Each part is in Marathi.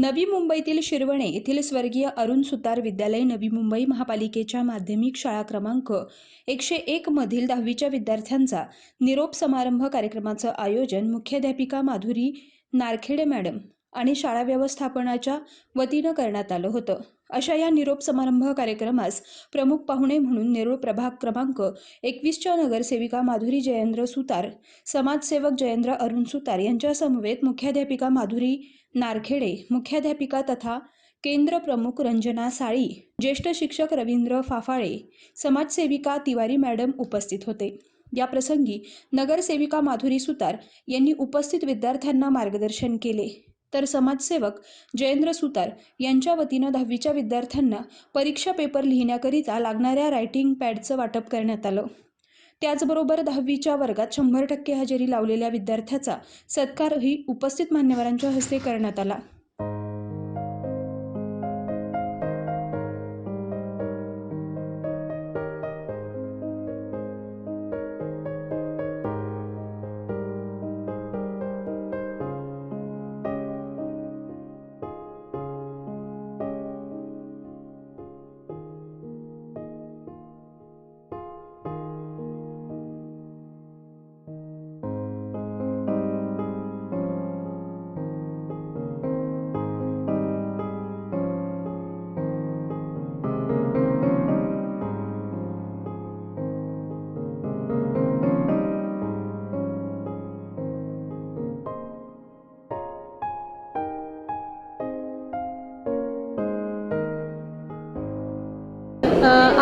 नवी मुंबईतील शिरवणे येथील स्वर्गीय अरुण सुतार विद्यालय नवी मुंबई महापालिकेच्या माध्यमिक शाळा क्रमांक एकशे एक मधील दहावीच्या विद्यार्थ्यांचा निरोप समारंभ कार्यक्रमाचं आयोजन मुख्याध्यापिका माधुरी नारखेडे मॅडम आणि शाळा व्यवस्थापनाच्या वतीनं करण्यात आलं होतं. अशा या निरोप समारंभ कार्यक्रमास प्रमुख पाहुणे म्हणून नेरूळ प्रभाग क्रमांक एकवीसच्या नगरसेविका माधुरी जयेंद्र सुतार समाजसेवक जयेंद्र अरुण सुतार यांच्यासमवेत मुख्याध्यापिका माधुरी नारखेडे मुख्याध्यापिका तथा केंद्र प्रमुख रंजना साळी ज्येष्ठ शिक्षक रवींद्र फाफाळे समाजसेविका तिवारी मॅडम उपस्थित होते. या प्रसंगी नगरसेविका माधुरी सुतार यांनी उपस्थित विद्यार्थ्यांना मार्गदर्शन केले. तर समाजसेवक जयेंद्र सुतार यांच्या वतीनं दहावीच्या विद्यार्थ्यांना परीक्षा पेपर लिहिण्याकरिता लागणाऱ्या रायटिंग पॅडचं वाटप करण्यात आलं. त्याचबरोबर दहावीच्या वर्गात शंभर टक्के हजेरी लावलेल्या विद्यार्थ्याचा सत्कारही उपस्थित मान्यवरांच्या हस्ते करण्यात आला.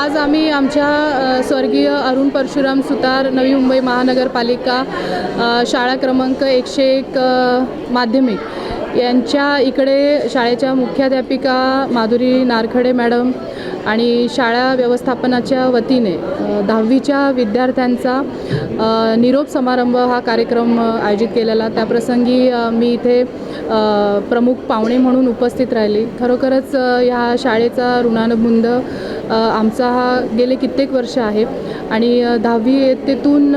आज आम्ही आमच्या स्वर्गीय अरुण परशुराम सुतार नवी मुंबई महानगरपालिका शाळा क्रमांक एकशे एक माध्यमिक यांच्या इकडे शाळेच्या मुख्याध्यापिका माधुरी नारखडे मॅडम आणि शाळा व्यवस्थापनाच्या वतीने दहावीच्या विद्यार्थ्यांचा निरोप समारंभ हा कार्यक्रम आयोजित केलेला. त्याप्रसंगी मी इथे प्रमुख पाहुणे म्हणून उपस्थित राहिली. खरोखरच ह्या शाळेचा ऋणानुबंध आमचा हा गेले कित्येक वर्ष आहे. आणि दहावी तेथून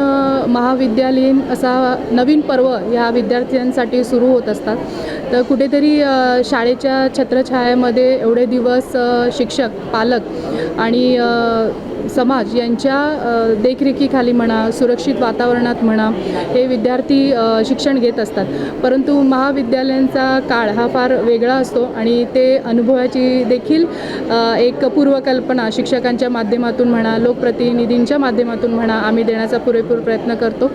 महाविद्यालयीन असा नवीन पर्व ह्या विद्यार्थ्यांसाठी सुरू होत असतात. तर कुठेतरी शाळेच्या छत्रछायामध्ये एवढे दिवस शिक्षक पालक आणि समाज यांच्या देखरेखीखाली म्हणा सुरक्षित वातावरणात म्हणा हे विद्यार्थी शिक्षण घेत असतात. परंतु महाविद्यालयांचा काळ हा फार वेगळा असतो आणि ते अनुभवाची देखील एक पूर्वकल्पना शिक्षकांच्या माध्यमातून म्हणा लोकप्रतिनिधींच्या माध्यमातून म्हणा आम्ही देण्याचा पुरेपूर प्रयत्न करतो.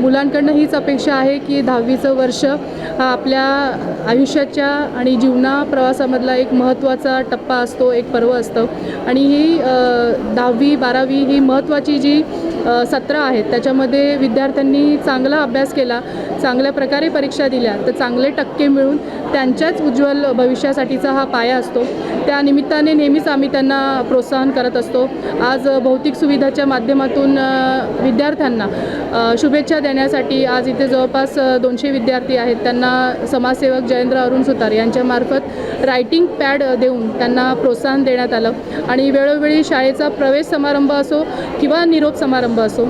मुलांकडनं हीच अपेक्षा आहे की दहावीचं वर्ष हा आपल्या आयुष्याच्या आणि जीवना प्रवासामधला एक महत्त्वाचा टप्पा असतो एक पर्व असतं. आणि ही दहावी बारावी ही महत्त्वाची जी सत्र सत्रं आहेत त्याच्यामध्ये विद्यार्थ्यांनी चांगला अभ्यास केला चांगल्या प्रकारे परीक्षा दिल्या तर चांगले टक्के मिळून त्यांच्याच उज्ज्वल भविष्यासाठीचा हा पाया असतो. त्या निमित्ताने नेहमीच आम्ही त्यांना प्रोत्साहन करत असतो. आज भौतिक सुविधाच्या माध्यमातून विद्यार्थ्यांना शुभेच्छा दे देण्यासाठी आज इथे जवळपास दोनशे विद्यार्थी आहेत. त्यांना समाजसेवक जयेंद्र अरुण सुतार यांच्यामार्फत रायटिंग पॅड देऊन त्यांना प्रोत्साहन देण्यात आलं. आणि वेळोवेळी शाळेचा प्रवेश समारंभ असो किंवा निरोप समारंभ असो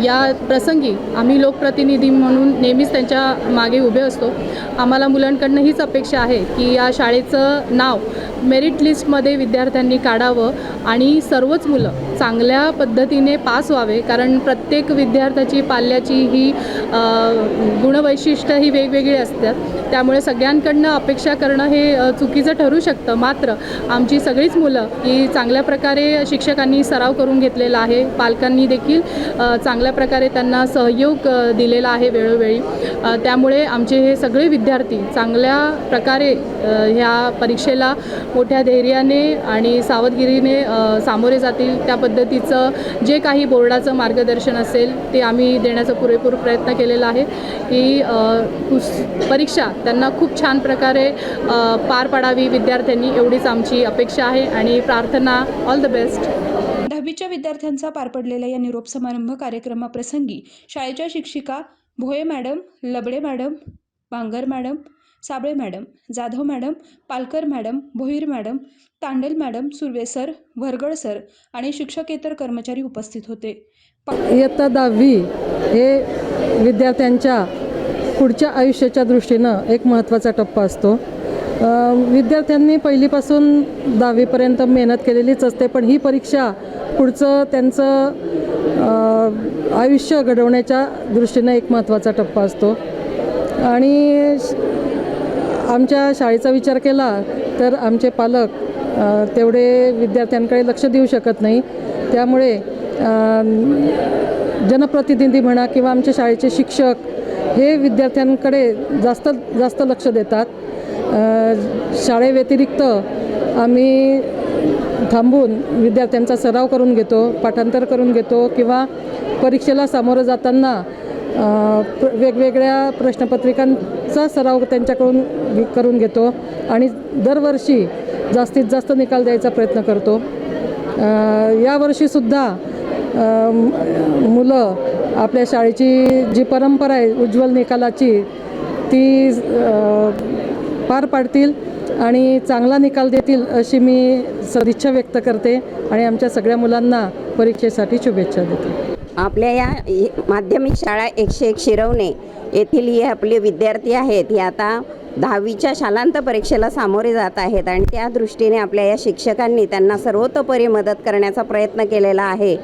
या प्रसंगी आम्ही लोकप्रतिनिधी म्हणून नेहमीच त्यांच्या मागे उभे असतो. आम्हाला मुलांकडनं हीच अपेक्षा आहे की या शाळेचं नाव मेरिट लिस्टमध्ये विद्यार्थ्यांनी काढावं आणि सर्वच मुलं चांगल्या पद्धतीने पास व्हावे. कारण प्रत्येक विद्यार्थ्याची पाल्याची ही गुणवैशिष्ट्य ही वेगवेगळी असतात त्यामुळे सगळ्यांकडनं अपेक्षा करणं हे चुकीचं ठरू शकतं. मात्र आमची सगळीच मुलं ही चांगल्या प्रकारे शिक्षकांनी सराव करून घेतलेला आहे. पालकांनी देखील चांगल्या चांगल्या प्रकारे त्यांना सहयोग दिलेला आहे वेळोवेळी. त्यामुळे आमचे हे सगळे विद्यार्थी चांगल्या प्रकारे ह्या परीक्षेला मोठ्या धैर्याने आणि सावधगिरीने सामोरे जातील. त्या पद्धतीचं जे काही बोर्डाचं मार्गदर्शन असेल ते आम्ही देण्याचा पुरेपूर प्रयत्न केलेला आहे. की परीक्षा त्यांना खूप छान प्रकारे पार पाडावी विद्यार्थ्यांनी एवढीच आमची अपेक्षा आहे आणि प्रार्थना ऑल द बेस्ट. दहावीच्या विद्यार्थ्यांचा पार पडलेल्या या निरोप समारंभ कार्यक्रमाप्रसंगी शाळेच्या शिक्षिका Bhoye madam Labade madam Bangar madam Sable madam Jadhav madam Palkar madam Bhoir madam Tandal madam Surve sir Bharagad sir आणि शिक्षकेतर कर्मचारी उपस्थित होते. इयत्ता दहावी हे विद्यार्थ्यांच्या पुढच्या आयुष्याच्या दृष्टीनं एक महत्त्वाचा टप्पा असतो. विद्यार्थ्यांनी पहिलीपासून दहावीपर्यंत मेहनत केलेलीच असते पण ही परीक्षा पुढचं त्यांचं आयुष्य घडवण्याच्या दृष्टीनं एक महत्त्वाचा टप्पा असतो. आणि आमच्या शाळेचा विचार केला तर आमचे पालक तेवढे विद्यार्थ्यांकडे लक्ष देऊ शकत नाही. त्यामुळे जनप्रतिनिधी म्हणा किंवा आमच्या शाळेचे शिक्षक हे विद्यार्थ्यांकडे जास्त जास्त लक्ष देतात. शाळेव्यतिरिक्त आम्ही थांबून विद्यार्थ्यांचा सराव करून घेतो पाठांतर करून घेतो किंवा परीक्षेला सामोरं जाताना प्र- वेगवेगळ्या प्रश्नपत्रिकांचा सराव त्यांच्याकडून करून घेतो आणि दरवर्षी जास्तीत जास्त निकाल द्यायचा प्रयत्न करतो. यावर्षीसुद्धा मुलं आपल्या शाळेची जी परंपरा आहे उज्ज्वल निकालाची ती पार पाडतील आणि चांगला निकाल देतील अशी मी सदिच्छा व्यक्त करते आणि आमच्या सगळ्या मुलांना परीक्षेसाठी शुभेच्छा देते. आपल्या या माध्यमिक शाळा एकशे एक शिरवणे येथील हे आपले विद्यार्थी आहेत हे आता दहावीच्या शालांत परीक्षेला सामोरे जात आहेत आणि त्या दृष्टीने आपल्या या शिक्षकांनी त्यांना सर्वतोपरी मदत करण्याचा प्रयत्न केलेला आहे.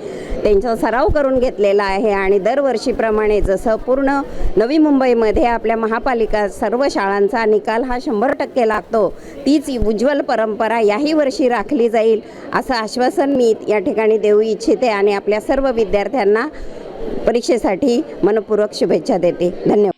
त्यांचा सराव करून घेतलेला आहे आणि दरवर्षीप्रमाणे जसं पूर्ण नवी मुंबईमध्ये आपल्या महापालिका सर्व शाळांचा निकाल हा शंभर टक्के लागतो तीच उज्ज्वल परंपरा याही वर्षी राखली जाईल असं आश्वासन मी या ठिकाणी देऊ इच्छिते आणि आपल्या सर्व विद्यार्थ्यांना परीक्षेसाठी मनपूर्वक शुभेच्छा देते. धन्यवाद.